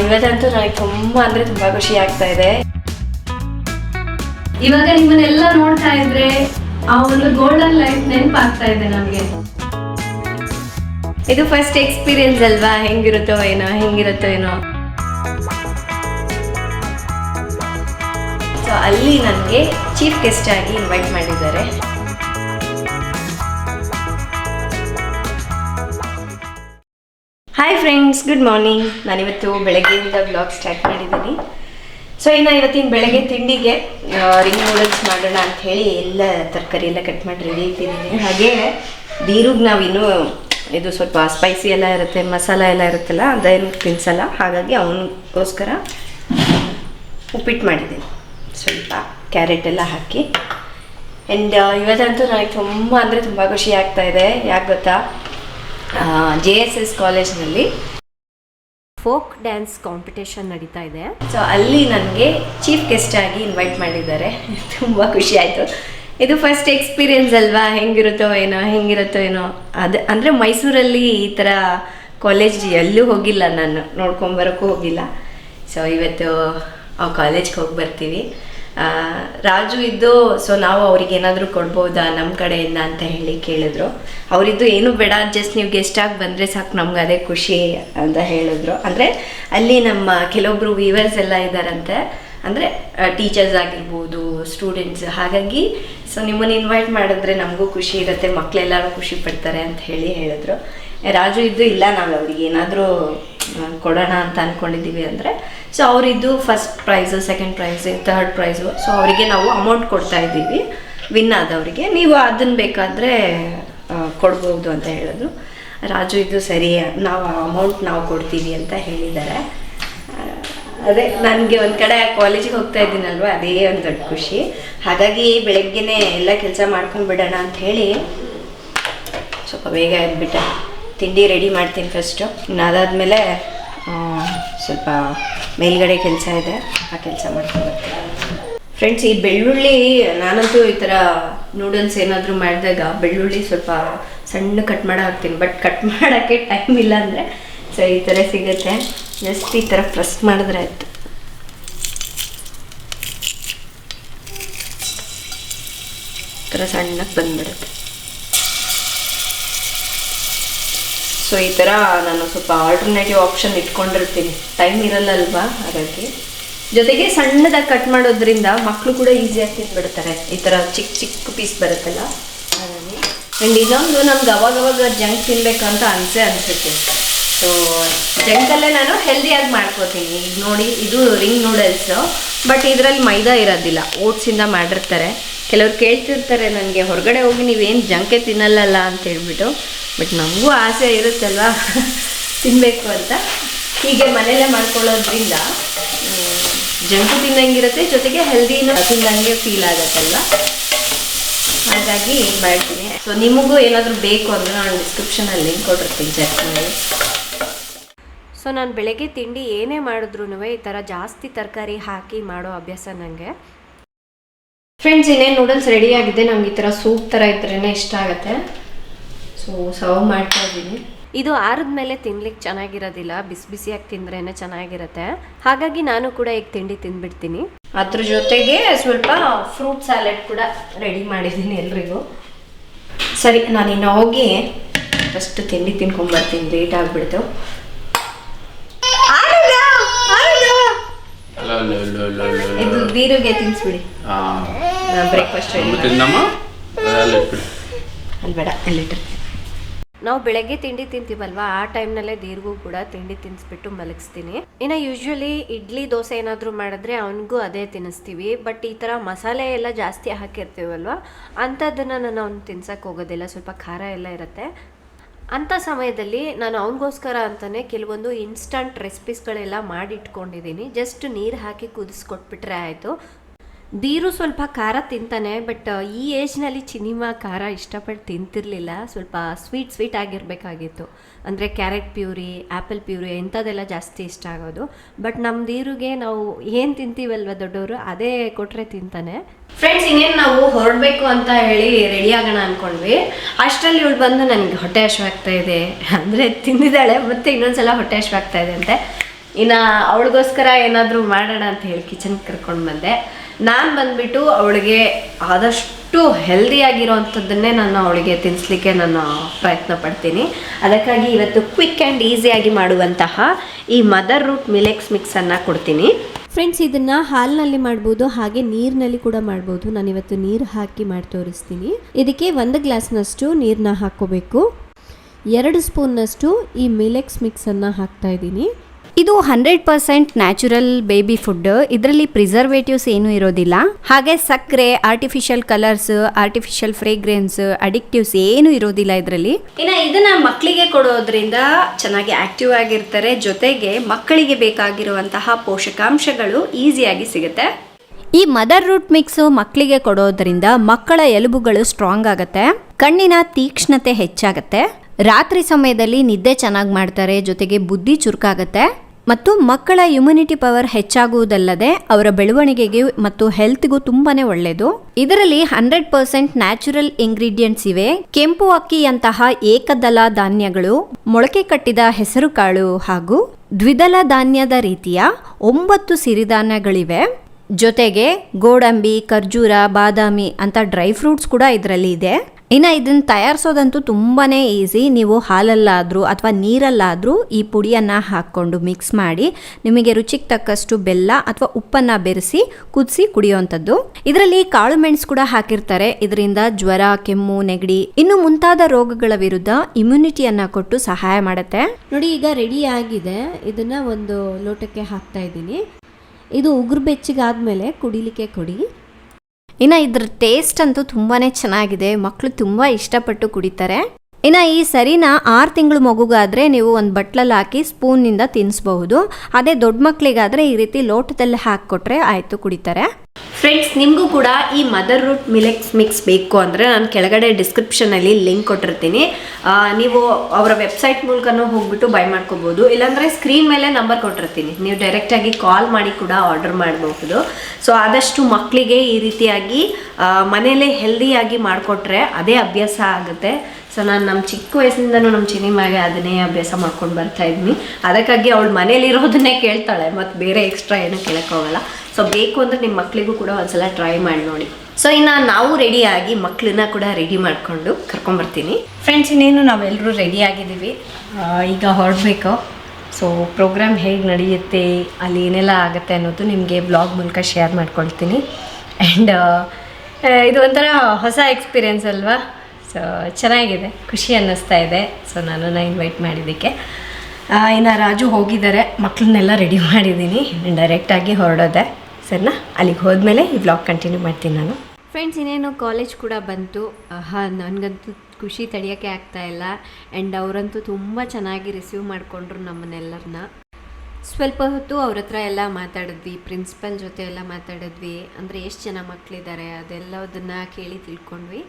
ಇವತ್ತಂತೂ ನನಗೆ ತುಂಬ ಅಂದ್ರೆ ತುಂಬಾ ಖುಷಿ ಆಗ್ತಾ ಇದೆ. ಇವಾಗ ನಿಮ್ಮನ್ನೆಲ್ಲ ನೋಡ್ತಾ ಇದ್ರೆ ಆ ಒಂದು ಗೋಲ್ಡನ್ ಲೈಫ್ ನೆನಪಾಗ್ತಾ ಇದೆ ನಮಗೆ. ಇದು ಫಸ್ಟ್ ಎಕ್ಸ್ಪೀರಿಯನ್ಸ್ ಅಲ್ವಾ? ಹೆಂಗಿರುತ್ತೋ ಏನೋ ಹೆಂಗಿರುತ್ತೋ ಏನೋ. ಸೊ ಅಲ್ಲಿ ನನಗೆ ಚೀಫ್ ಗೆಸ್ಟ್ ಆಗಿ ಇನ್ವೈಟ್ ಮಾಡಿದ್ದಾರೆ. ಹಾಯ್ ಫ್ರೆಂಡ್ಸ್ ಗುಡ್ ಮಾರ್ನಿಂಗ್ ನಾನಿವತ್ತು ಬೆಳಗ್ಗೆಯಿಂದ ಬ್ಲಾಗ್ ಸ್ಟಾರ್ಟ್ ಮಾಡಿದ್ದೀನಿ. ಸೊ ಇನ್ನು ಇವತ್ತಿನ ಬೆಳಗ್ಗೆ ತಿಂಡಿಗೆ ರಿಂಗ್ ನೂಡಲ್ಸ್ ಮಾಡೋಣ ಅಂತ ಹೇಳಿ ಎಲ್ಲ ತರಕಾರಿ ಎಲ್ಲ ಕಟ್ ಮಾಡಿ ರೆಡಿ ಇಟ್ಟಿದ್ದೀನಿ. ಹಾಗೆ ಬೀರುಗ್ ನಾವು ಇನ್ನೂ ಇದು ಸ್ವಲ್ಪ ಸ್ಪೈಸಿ ಎಲ್ಲ ಇರುತ್ತೆ, ಮಸಾಲ ಎಲ್ಲ ಇರುತ್ತಲ್ಲ ಅದೇನು ತಿನ್ಸಲ್ಲ. ಹಾಗಾಗಿ ಅವನಿಗೋಸ್ಕರ ಉಪ್ಪಿಟ್ಟು ಮಾಡಿದ್ದೀನಿ. ಸ್ವಲ್ಪ ಕ್ಯಾರೆಟ್ ಎಲ್ಲ ಹಾಕಿ. ಆ್ಯಂಡ್ ಇವತ್ತಂತೂ ನನಗೆ ತುಂಬ ಅಂದರೆ ತುಂಬ ಖುಷಿ ಆಗ್ತಾಯಿದೆ ಯಾಕೆ ಗೊತ್ತಾ? ಜೆ ಎಸ್ ಎಸ್ ಕಾಲೇಜ್ನಲ್ಲಿ ಫೋಕ್ ಡ್ಯಾನ್ಸ್ ಕಾಂಪಿಟೇಷನ್ ನಡೀತಾ ಇದೆ. ಸೊ ಅಲ್ಲಿ ನನಗೆ ಚೀಫ್ ಗೆಸ್ಟ್ ಆಗಿ ಇನ್ವೈಟ್ ಮಾಡಿದ್ದಾರೆ. ತುಂಬ ಖುಷಿ ಆಯಿತು. ಇದು ಫಸ್ಟ್ ಎಕ್ಸ್ಪೀರಿಯನ್ಸ್ ಅಲ್ವಾ? ಹೆಂಗಿರುತ್ತೋ ಏನೋ ಹೆಂಗಿರುತ್ತೋ ಏನೋ. ಅದು ಅಂದರೆ ಮೈಸೂರಲ್ಲಿ ಈ ಥರ ಕಾಲೇಜ್ ಎಲ್ಲೂ ಹೋಗಿಲ್ಲ ನಾನು. ನೋಡ್ಕೊಂಬರೋಕ್ಕೂ ಹೋಗಿಲ್ಲ. ಸೊ ಇವತ್ತು ಆ ಕಾಲೇಜ್ಗೆ ಹೋಗಿ ಬರ್ತೀವಿ. ರಾಜು ಇದ್ದು ಸೊ ನಾವು ಅವ್ರಿಗೆ ಏನಾದರೂ ಕೊಡ್ಬೋದಾ ನಮ್ಮ ಕಡೆಯಿಂದ ಅಂತ ಹೇಳಿ ಕೇಳಿದ್ರು. ಅವರಿದ್ದು ಏನು ಬೇಡ ಜಸ್ಟ್ ನೀವು ಗೆಸ್ಟ್ ಆಗಿ ಬಂದರೆ ಸಾಕು, ನಮ್ಗೆ ಅದೇ ಖುಷಿ ಅಂತ ಹೇಳಿದ್ರು. ಅಂದರೆ ಅಲ್ಲಿ ನಮ್ಮ ಕೆಲವೊಬ್ರು ವೀವರ್ಸ್ ಎಲ್ಲ ಇದ್ದಾರಂತೆ ಅಂದರೆ ಟೀಚರ್ಸ್ ಆಗಿರ್ಬೋದು ಸ್ಟೂಡೆಂಟ್ಸ್ ಹಾಗಾಗಿ ಸೊ ನಿಮ್ಮನ್ನು ಇನ್ವೈಟ್ ಮಾಡಿದ್ರೆ ನಮಗೂ ಖುಷಿ ಇರುತ್ತೆ ಮಕ್ಕಳೆಲ್ಲರೂ ಖುಷಿ ಪಡ್ತಾರೆ ಅಂತ ಹೇಳಿ ಹೇಳಿದ್ರು. ರಾಜು ಇದ್ದು ಇಲ್ಲ, ನಾವು ಅವ್ರಿಗೆ ಏನಾದರೂ ಕೊಡೋಣ ಅಂತ ಅಂದ್ಕೊಂಡಿದ್ದೀವಿ ಅಂದರೆ so ಅವರಿದ್ದು first prize second prize third prize so ಅವರಿಗೆ ನಾವು ಅಮೌಂಟ್ ಕೊಡ್ತಾ ಇದ್ದೀವಿ ವಿನ್ ಆದವರಿಗೆ. ನೀವು ಅದನ್ನು ಬೇಕಾದರೆ ಕೊಡ್ಬೋದು ಅಂತ ಹೇಳಿದ್ರು. ರಾಜು, ಇದು ಸರಿ, ನಾವು ಅಮೌಂಟ್ ನಾವು ಕೊಡ್ತೀವಿ ಅಂತ ಹೇಳಿದ್ದಾರೆ. ಅದೇ, ನನಗೆ ಒಂದು ಕಡೆ ಕಾಲೇಜಿಗೆ ಹೋಗ್ತಾ ಇದ್ದೀನಲ್ವ, ಅದೇ ಒಂದು ದೊಡ್ಡ ಖುಷಿ. ಹಾಗಾಗಿ ಬೆಳಗ್ಗೆನೇ ಎಲ್ಲ ಕೆಲಸ ಮಾಡ್ಕೊಂಡು ಬಿಡೋಣ ಅಂತ ಹೇಳಿ, ಸ್ವಲ್ಪ ಬೇಗ ಎದ್ಬಿಟ್ಟೆ. ತಿಂಡಿ ರೆಡಿ ಮಾಡ್ತೀನಿ ಫಸ್ಟು ಅದಾದಮೇಲೆ ಸ್ವಲ್ಪ ಮೇಲ್ಗಡೆ ಕೆಲಸ ಇದೆ, ಆ ಕೆಲಸ ಮಾಡ್ಕೊಂಡು ಫ್ರೆಂಡ್ಸ್ ಈ ಬೆಳ್ಳುಳ್ಳಿ, ನಾನಂತೂ ಈ ಥರ ನೂಡಲ್ಸ್ ಏನಾದರೂ ಮಾಡಿದಾಗ ಬೆಳ್ಳುಳ್ಳಿ ಸ್ವಲ್ಪ ಸಣ್ಣ ಕಟ್ ಮಾಡೋ ಹಾಕ್ತೀನಿ. ಬಟ್ ಕಟ್ ಮಾಡೋಕ್ಕೆ ಟೈಮ್ ಇಲ್ಲ ಅಂದರೆ ಸೊ ಈ ಥರ ಸಿಗುತ್ತೆ. ಜಸ್ಟ್ ಈ ಥರ ಫ್ರೆಸ್ ಮಾಡಿದ್ರೆ ಆಯಿತು. ಈ ಥರ ಸಣ್ಣಕ್ಕೆ ಬಂದ್ಬಿಡುತ್ತೆ. ಸೊ ಈ ಥರ ನಾನು ಸ್ವಲ್ಪ ಆಲ್ಟರ್ನೇಟಿವ್ ಆಪ್ಷನ್ ಇಟ್ಕೊಂಡಿರ್ತೀನಿ. ಟೈಮ್ ಇರಲ್ಲ ಅಲ್ವಾ ಹಾಗಾಗಿ. ಜೊತೆಗೆ ಸಣ್ಣದಾಗಿ ಕಟ್ ಮಾಡೋದ್ರಿಂದ ಮಕ್ಕಳು ಕೂಡ ಈಸಿಯಾಗಿ ತಿಂದ್ಬಿಡ್ತಾರೆ. ಈ ಥರ ಚಿಕ್ಕ ಚಿಕ್ಕ ಪೀಸ್ ಬರುತ್ತಲ್ಲ? ಹಾಗಾಗಿ. ಆ್ಯಂಡ್ ಇನ್ನೊಂದು ನಮ್ಗೆ ಅವಾಗವಾಗ ಅವಾಗ ಜಂಕ್ ತಿನ್ಬೇಕು ಅಂತ ಅನಿಸೆ ಅನಿಸುತ್ತೆ. ಸೊ ಜಂಕಲ್ಲೇ ನಾನು ಹೆಲ್ದಿಯಾಗಿ ಮಾಡ್ಕೋತೀನಿ. ಈಗ ನೋಡಿ, ಇದು ರಿಂಗ್ ನೂಡಲ್ಸು ಬಟ್ ಇದರಲ್ಲಿ ಮೈದಾ ಇರೋದಿಲ್ಲ. ಓಟ್ಸಿಂದ ಮಾಡಿರ್ತಾರೆ. ಕೆಲವ್ರು ಕೇಳ್ತಿರ್ತಾರೆ ನನಗೆ ಹೊರಗಡೆ ಹೋಗಿ ನೀವೇನು ಜಂಕೆ ತಿನ್ನಲ್ಲಲ್ಲ? ಅಂತ ಹೇಳ್ಬಿಟ್ಟು. ಬಟ್ ನಮಗೂ ಆಸೆ ಇರುತ್ತಲ್ವಾ? ತಿನ್ನಬೇಕು ಅಂತ. ಹೀಗೆ ಮನೆಯಲ್ಲೇ ಮಾಡ್ಕೊಳ್ಳೋದ್ರಿಂದ ಜಂಕು ತಿನ್ನಂಗಿರುತ್ತೆ ಜೊತೆಗೆ ಹೆಲ್ದಿನೂ ತಿನ್ನಂಗೆ ಫೀಲ್ ಆಗುತ್ತಲ್ವ? ಹಾಗಾಗಿ ಮಾಡ್ತೀನಿ. ಸೊ ನಿಮಗೂ ಏನಾದರೂ ಬೇಕು ಅಂದರೆ ನಾನು ಡಿಸ್ಕ್ರಿಪ್ಷನಲ್ಲಿ ಲಿಂಕ್ ಕೊಟ್ಟಿರ್ತೀನಿ ಚೆಕ್ ಮಾಡಿ ಸೊ ನಾನು ಬೆಳಗ್ಗೆ ತಿಂಡಿ ಏನೇ ಮಾಡಿದ್ರು ಈ ಥರ ಜಾಸ್ತಿ ತರಕಾರಿ ಹಾಕಿ ಮಾಡೋ ಅಭ್ಯಾಸ ನನಗೆ ಫ್ರೆಂಡ್ಸ್ ಇನ್ನೇನು ನೂಡಲ್ಸ್ ರೆಡಿ ಆಗಿದೆ ನಮ್ಗೆ ಈ ಥರ ಸೂಪ್ ಥರ ಇದ್ರೇ ಇಷ್ಟ ಆಗುತ್ತೆ. ಸೊ ಸರ್ವ್ ಮಾಡ್ತಾ ಇದ್ದೀನಿ ಇದು ಆರದ ಮೇಲೆ ತಿನ್ಲಿಕ್ಕೆ ಚೆನ್ನಾಗಿರೋದಿಲ್ಲ. ಬಿಸಿ ಬಿಸಿಯಾಗಿ ತಿಂದ್ರೇನೆ ಚೆನ್ನಾಗಿರುತ್ತೆ. ಹಾಗಾಗಿ ನಾನು ಕೂಡ ಈಗ ತಿಂಡಿ ತಿಂದ್ಬಿಡ್ತೀನಿ ಅದ್ರ ಜೊತೆಗೆ ಸ್ವಲ್ಪ ಫ್ರೂಟ್ ಸ್ಯಾಲೆಡ್ ಕೂಡ ರೆಡಿ ಮಾಡಿದ್ದೀನಿ ಎಲ್ರಿಗೂ. ಸರಿ ನಾನು ಇನ್ನು ಹೋಗಿ ಫಸ್ಟ್ ತಿಂಡಿ ತಿನ್ಕೊಂಬರ್ತೀನಿ ಲೇಟ್ ಆಗಿಬಿಡ್ತು. ಅಲ್ಲ, ಅಲ್ಲ, ಅಲ್ಲ, ಅಲ್ಲ, ಅಲ್ಲ, ಅಲ್ಲ. ಇದು ಬೀರುಗೆ ತಿನ್ಸ್ಬಿಡಿ ಆ, ಬ್ರೇಕ್ಫಾಸ್ಟ್ ಬೇಡ ಒಂದು ನಾವು ಬೆಳಗ್ಗೆ ತಿಂಡಿ ತಿಂತೀವಲ್ವಾ, ಆ ಟೈಮ್ನಲ್ಲೇ ದೀರ್ಘು ಕೂಡ ತಿಂಡಿ ತಿನ್ನಿಸ್ಬಿಟ್ಟು ಮಲಗಿಸ್ತೀನಿ. ಇನ್ನು ಯೂಶ್ವಲಿ ಇಡ್ಲಿ ದೋಸೆ ಏನಾದರೂ ಮಾಡಿದ್ರೆ ಅವನಿಗೂ ಅದೇ ತಿನ್ನಿಸ್ತೀವಿ ಬಟ್ ಈ ಥರ ಮಸಾಲೆ ಎಲ್ಲ ಜಾಸ್ತಿ ಹಾಕಿರ್ತೀವಲ್ವಾ ಅಂಥದ್ದನ್ನು ನಾನು ಅವ್ನು ತಿನ್ಸಕ್ಕೆ ಹೋಗೋದಿಲ್ಲ. ಸ್ವಲ್ಪ ಖಾರ ಎಲ್ಲ ಇರುತ್ತೆ. ಅಂಥ ಸಮಯದಲ್ಲಿ ನಾನು ಅವನಿಗೋಸ್ಕರ ಅಂತಲೇ ಕೆಲವೊಂದು ಇನ್ಸ್ಟಂಟ್ ರೆಸಿಪೀಸ್ಗಳೆಲ್ಲ ಮಾಡಿಟ್ಕೊಂಡಿದ್ದೀನಿ. ಜಸ್ಟ್ ನೀರು ಹಾಕಿ ಕುದಿಸ್ಕೊಟ್ಬಿಟ್ರೆ ಆಯಿತು. ದೀರು ಸ್ವಲ್ಪ ಖಾರ ತಿಂತಾನೆ ಬಟ್ ಈ ಏಜ್ನಲ್ಲಿ ಚಿನಿಮಾ ಖಾರ ಇಷ್ಟಪಟ್ಟು ತಿಂತಿರ್ಲಿಲ್ಲ. ಸ್ವಲ್ಪ ಸ್ವೀಟ್ ಸ್ವೀಟ್ ಆಗಿರಬೇಕಾಗಿತ್ತು. ಅಂದರೆ ಕ್ಯಾರೆಟ್ ಪ್ಯೂರಿ ಆ್ಯಪಲ್ ಪ್ಯೂರಿ ಇಂಥದ್ದೆಲ್ಲ ಜಾಸ್ತಿ ಇಷ್ಟ ಆಗೋದು. ಬಟ್ ನಮ್ಮ ದೀರುಗೆ ನಾವು ಏನು ತಿಂತೀವಲ್ವ ದೊಡ್ಡವರು, ಅದೇ ಕೊಟ್ಟರೆ ತಿಂತಾನೆ. ಫ್ರೆಂಡ್ಸ್ ಇನ್ನೇನು ನಾವು ಹೊರಡಬೇಕು ಅಂತ ಹೇಳಿ ರೆಡಿ ಆಗೋಣ ಅಂದ್ಕೊಂಡ್ವಿ ಅಷ್ಟರಲ್ಲಿ ಇವಳು ಬಂದು ನನಗೆ ಹೊಟ್ಟೆ ಹಶ್ವಾಗ್ತಾ ಇದೆ. ಅಂದರೆ ತಿಂದಿದ್ದಾಳೆ, ಮತ್ತೆ ಇನ್ನೊಂದ್ಸಲ ಹೊಟ್ಟೆ ಹಶ್ವಾಗ್ತಾ ಇದೆ ಅಂತೆ. ಇನ್ನು ಅವಳಿಗೋಸ್ಕರ ಏನಾದರೂ ಮಾಡೋಣ ಅಂತ ಹೇಳಿ ಕಿಚನ್ ಕರ್ಕೊಂಡು ಬಂದೆ. ನಾನು ಬಂದ್ಬಿಟ್ಟು ಅವಳಿಗೆ ಆದಷ್ಟು ಹೆಲ್ದಿಯಾಗಿರೋವಂಥದ್ದನ್ನೇ ನಾನು ಅವಳಿಗೆ ತಿನ್ನಿಸ್ಲಿಕ್ಕೆ ನಾನು ಪ್ರಯತ್ನ ಪಡ್ತೀನಿ. ಅದಕ್ಕಾಗಿ ಇವತ್ತು ಕ್ವಿಕ್ ಆ್ಯಂಡ್ ಈಸಿಯಾಗಿ ಮಾಡುವಂತಹ ಈ ಮದರ್ ರೂಟ್ ಮಿಲೆಕ್ಸ್ ಮಿಕ್ಸನ್ನು ಕೊಡ್ತೀನಿ. ಫ್ರೆಂಡ್ಸ್ ಇದನ್ನು ಹಾಲಿನಲ್ಲಿ ಮಾಡ್ಬೋದು, ಹಾಗೆ ನೀರಿನಲ್ಲಿ ಕೂಡ ಮಾಡ್ಬೋದು. ನಾನಿವತ್ತು ನೀರು ಹಾಕಿ ಮಾಡಿ ತೋರಿಸ್ತೀನಿ. ಇದಕ್ಕೆ ಒಂದು ಗ್ಲಾಸ್ನಷ್ಟು ನೀರನ್ನ ಹಾಕ್ಕೋಬೇಕು. ಎರಡು ಸ್ಪೂನ್ನಷ್ಟು ಈ ಮಿಲೆಕ್ಸ್ ಮಿಕ್ಸನ್ನು ಹಾಕ್ತಾ ಇದ್ದೀನಿ. ಇದು hundred percent natural baby food. ಇದರಲ್ಲಿ ಪ್ರಿಸರ್ವೇಟಿವ್ಸ್ ಏನೂ ಇರೋದಿಲ್ಲ. ಹಾಗೆ ಸಕ್ಕರೆ artificial colours artificial fragrance additives ಏನು ಇರೋದಿಲ್ಲ ಇದರಲ್ಲಿ. ಇನ್ನು ಇದನ್ನ ಮಕ್ಕಳಿಗೆ ಕೊಡೋದ್ರಿಂದ ಚೆನ್ನಾಗಿ ಆಕ್ಟಿವ್ ಆಗಿರ್ತಾರೆ. ಜೊತೆಗೆ ಮಕ್ಕಳಿಗೆ ಬೇಕಾಗಿರುವಂತಹ ಪೋಷಕಾಂಶಗಳು ಈಸಿಯಾಗಿ ಸಿಗುತ್ತೆ. ಈ ಮದರ್ ರೂಟ್ ಮಿಕ್ಸ್ ಮಕ್ಕಳಿಗೆ ಕೊಡೋದ್ರಿಂದ ಮಕ್ಕಳ ಎಲುಬುಗಳು ಸ್ಟ್ರಾಂಗ್ ಆಗುತ್ತೆ. ಕಣ್ಣಿನ ತೀಕ್ಷ್ಣತೆ ಹೆಚ್ಚಾಗುತ್ತೆ. ರಾತ್ರಿ ಸಮಯದಲ್ಲಿ ನಿದ್ದೆ ಚೆನ್ನಾಗಿ ಮಾಡ್ತಾರೆ. ಜೊತೆಗೆ ಬುದ್ಧಿ ಚುರುಕಾಗುತ್ತೆ. ಮತ್ತು ಮಕ್ಕಳ ಇಮ್ಯುನಿಟಿ ಪವರ್ ಹೆಚ್ಚಾಗುವುದಲ್ಲದೆ ಅವರ ಬೆಳವಣಿಗೆಗೆ ಮತ್ತು ಹೆಲ್ತ್ಗೂ ತುಂಬಾನೇ ಒಳ್ಳೆಯದು ಇದರಲ್ಲಿ ಹಂಡ್ರೆಡ್ ಪರ್ಸೆಂಟ್ ನ್ಯಾಚುರಲ್ ಇಂಗ್ರೀಡಿಯೆಂಟ್ಸ್ ಇವೆ. ಕೆಂಪು ಅಕ್ಕಿಯಂತಹ ಏಕದಳ ಧಾನ್ಯಗಳು, ಮೊಳಕೆ ಕಟ್ಟಿದ ಹೆಸರುಕಾಳು ಹಾಗೂ ದ್ವಿದಳ ಧಾನ್ಯದ ರೀತಿಯ ಒಂಬತ್ತು ಸಿರಿಧಾನ್ಯಗಳಿವೆ. ಜೊತೆಗೆ ಗೋಡಂಬಿ, ಖರ್ಜೂರ, ಬಾದಾಮಿ ಅಂತ ಡ್ರೈ ಫ್ರೂಟ್ಸ್ ಕೂಡ ಇದರಲ್ಲಿ ಇದೆ. ಇನ್ನು ಇದನ್ನು ತಯಾರಿಸೋದಂತೂ ತುಂಬಾ ಈಸಿ. ನೀವು ಹಾಲಲ್ಲಾದರೂ ಅಥವಾ ನೀರಲ್ಲಾದರೂ ಈ ಪುಡಿಯನ್ನು ಹಾಕ್ಕೊಂಡು ಮಿಕ್ಸ್ ಮಾಡಿ ನಿಮಗೆ ರುಚಿಗೆ ತಕ್ಕಷ್ಟು ಬೆಲ್ಲ ಅಥವಾ ಉಪ್ಪನ್ನು ಬೆರೆಸಿ ಕುದಿಸಿ ಕುಡಿಯುವಂಥದ್ದು ಇದರಲ್ಲಿ ಕಾಳು ಮೆಣಸು ಕೂಡ ಹಾಕಿರ್ತಾರೆ. ಇದರಿಂದ ಜ್ವರ, ಕೆಮ್ಮು, ನೆಗಡಿ, ಇನ್ನು ಮುಂತಾದ ರೋಗಗಳ ವಿರುದ್ಧ ಇಮ್ಯುನಿಟಿಯನ್ನು ಕೊಟ್ಟು ಸಹಾಯ ಮಾಡುತ್ತೆ. ನೋಡಿ, ಈಗ ರೆಡಿ ಆಗಿದೆ. ಇದನ್ನು ಒಂದು ಲೋಟಕ್ಕೆ ಹಾಕ್ತಾ ಇದ್ದೀನಿ. ಇದು ಉಗುರು ಬೆಚ್ಚಗಾದ್ಮೇಲೆ ಕುಡಿಲಿಕ್ಕೆ ಕೊಡಿ. ಇನ್ನು ಇದ್ರ ಟೇಸ್ಟ್ ಅಂತೂ ತುಂಬಾ ಚೆನ್ನಾಗಿದೆ. ಮಕ್ಕಳು ತುಂಬ ಇಷ್ಟಪಟ್ಟು ಕುಡಿತಾರೆ. ಇನ್ನು ಈ ಸರಿನ ಆರು ತಿಂಗಳು ಮಗುಗಾದರೆ ನೀವು ಒಂದು ಬಟ್ಲಲ್ಲಿ ಹಾಕಿ ಸ್ಪೂನಿಂದ ತಿನ್ನಿಸ್ಬಹುದು ಅದೇ ದೊಡ್ಡ ಮಕ್ಕಳಿಗಾದರೆ ಈ ರೀತಿ ಲೋಟದಲ್ಲಿ ಹಾಕಿಕೊಟ್ರೆ ಆಯಿತು ಕುಡಿತಾರೆ. ಫ್ರೆಂಡ್ಸ್ ನಿಮಗೂ ಕೂಡ ಈ ಮದರ್ ರೂಟ್ ಮಿಲೆಕ್ಸ್ ಮಿಕ್ಸ್ ಬೇಕು ಅಂದರೆ ನಾನು ಕೆಳಗಡೆ ಡಿಸ್ಕ್ರಿಪ್ಷನಲ್ಲಿ ಲಿಂಕ್ ಕೊಟ್ಟಿರ್ತೀನಿ. ನೀವು ಅವರ ವೆಬ್ಸೈಟ್ ಮೂಲಕನೂ ಹೋಗ್ಬಿಟ್ಟು ಬೈ ಮಾಡ್ಕೋಬೋದು. ಇಲ್ಲಾಂದರೆ ಸ್ಕ್ರೀನ್ ಮೇಲೆ ನಂಬರ್ ಕೊಟ್ಟಿರ್ತೀನಿ. ನೀವು ಡೈರೆಕ್ಟಾಗಿ ಕಾಲ್ ಮಾಡಿ ಕೂಡ ಆರ್ಡರ್ ಮಾಡಬಹುದು ಸೊ ಆದಷ್ಟು ಮಕ್ಕಳಿಗೆ ಈ ರೀತಿಯಾಗಿ ಮನೆಯಲ್ಲೇ ಹೆಲ್ದಿಯಾಗಿ ಮಾಡಿಕೊಟ್ರೆ ಅದೇ ಅಭ್ಯಾಸ ಆಗುತ್ತೆ. ಸೊ ನಾನು ನಮ್ಮ ಚಿಕ್ಕ ವಯಸ್ಸಿಂದನೂ ನಮ್ಮ ಚಿನಿಮಾಗೆ ಅದನ್ನೇ ಅಭ್ಯಾಸ ಮಾಡ್ಕೊಂಡು ಬರ್ತಾ ಇದ್ದೀನಿ. ಅದಕ್ಕಾಗಿ ಅವಳು ಮನೇಲಿರೋದನ್ನೇ ಕೇಳ್ತಾಳೆ ಮತ್ತು ಬೇರೆ ಎಕ್ಸ್ಟ್ರಾ ಏನೂ ಕೇಳೋಕ್ಕೋಗಲ್ಲ. ಸೊ ಬೇಕು ಅಂದರೆ ನಿಮ್ಮ ಮಕ್ಕಳಿಗೂ ಕೂಡ ಒಂದ್ಸಲ ಟ್ರೈ ಮಾಡಿ ನೋಡಿ. ಸೊ ಇನ್ನು ನಾವು ರೆಡಿಯಾಗಿ ಮಕ್ಕಳನ್ನ ಕೂಡ ರೆಡಿ ಮಾಡಿಕೊಂಡು ಕರ್ಕೊಂಬರ್ತೀನಿ. ಫ್ರೆಂಡ್ಸ್ ಇನ್ನೇನು ನಾವೆಲ್ಲರೂ ರೆಡಿ ಆಗಿದ್ದೀವಿ. ಈಗ ಹೊರಡಬೇಕು. ಸೊ ಪ್ರೋಗ್ರಾಮ್ ಹೇಗೆ ನಡೆಯುತ್ತೆ, ಅಲ್ಲಿ ಏನೆಲ್ಲ ಆಗುತ್ತೆ ಅನ್ನೋದು ನಿಮಗೆ ಬ್ಲಾಗ್ ಮೂಲಕ ಶೇರ್ ಮಾಡ್ಕೊಳ್ತೀನಿ. ಆ್ಯಂಡ್ ಇದು ಒಂಥರ ಹೊಸ ಎಕ್ಸ್ಪೀರಿಯೆನ್ಸ್ ಅಲ್ವಾ? ಸೊ ಚೆನ್ನಾಗಿದೆ. ಖುಷಿ ಅನ್ನಿಸ್ತಾ ಇದೆ. ಸೊ ನನ್ನನ್ನು ಇನ್ವೈಟ್ ಮಾಡಿದ್ದಕ್ಕೆ. ಇನ್ನು ರಾಜು ಹೋಗಿದ್ದಾರೆ. ಮಕ್ಕಳನ್ನೆಲ್ಲ ರೆಡಿ ಮಾಡಿದ್ದೀನಿ. ಡೈರೆಕ್ಟಾಗಿ ಹೊರಡೋದೆ. ಸರಿನಾ, ಅಲ್ಲಿಗೆ ಹೋದ್ಮೇಲೆ ಈ ಬ್ಲಾಗ್ ಕಂಟಿನ್ಯೂ ಮಾಡ್ತೀನಿ ನಾನು. ಫ್ರೆಂಡ್ಸ್ ಇನ್ನೇನು ಕಾಲೇಜ್ ಕೂಡ ಬಂತು. ಹಾಂ ನನಗಂತೂ ಖುಷಿ ತಡೆಯೋಕ್ಕೆ ಆಗ್ತಾ ಇಲ್ಲ. ಆ್ಯಂಡ್ ಅವರಂತೂ ತುಂಬ ಚೆನ್ನಾಗಿ ರಿಸೀವ್ ಮಾಡಿಕೊಂಡ್ರು ನಮ್ಮನ್ನೆಲ್ಲರನ್ನ ಸ್ವಲ್ಪ ಹೊತ್ತು ಅವ್ರ ಹತ್ರ ಎಲ್ಲ ಮಾತಾಡಿದ್ವಿ ಪ್ರಿನ್ಸಿಪಲ್ ಜೊತೆ ಎಲ್ಲ ಮಾತಾಡಿದ್ವಿ. ಅಂದರೆ ಎಷ್ಟು ಜನ ಮಕ್ಕಳಿದ್ದಾರೆ ಅದೆಲ್ಲದನ್ನ ಕೇಳಿ ತಿಳ್ಕೊಂಡ್ವಿ.